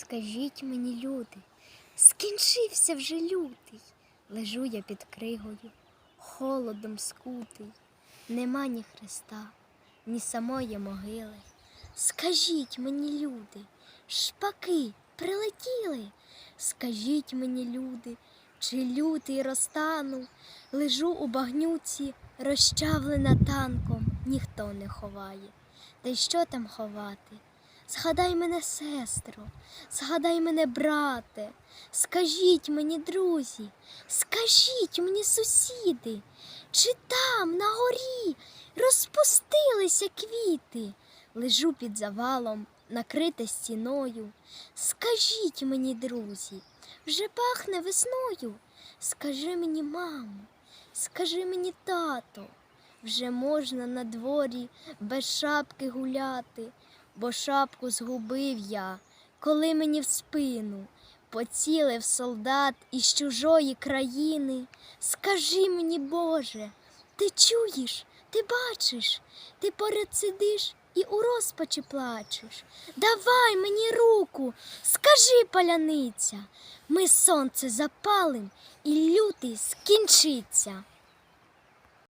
Скажіть мені, люди, скінчився вже лютий. Лежу я під кригою, холодом скутий. Нема ні Христа, ні самої могили. Скажіть мені, люди, шпаки прилетіли. Скажіть мені, люди, чи лютий розтанув, лежу у багнюці, розчавлена танком, ніхто не ховає. Та й що там ховати? Згадай мене, сестро, згадай мене, брате, скажіть мені, друзі, скажіть мені, сусіди, чи там на горі розпустилися квіти, лежу під завалом, накрите стіною. Скажіть мені, друзі, вже пахне весною. Скажи мені, мамо, скажи мені, тато, вже можна на дворі без шапки гуляти, бо шапку згубив я, коли мені в спину поцілив солдат із чужої країни. Скажи мені, Боже, ти чуєш, ти бачиш, ти поряд сидиш і у розпачі плачеш. Давай мені руку, скажи, паляниця, ми сонце запалим і лютий скінчиться.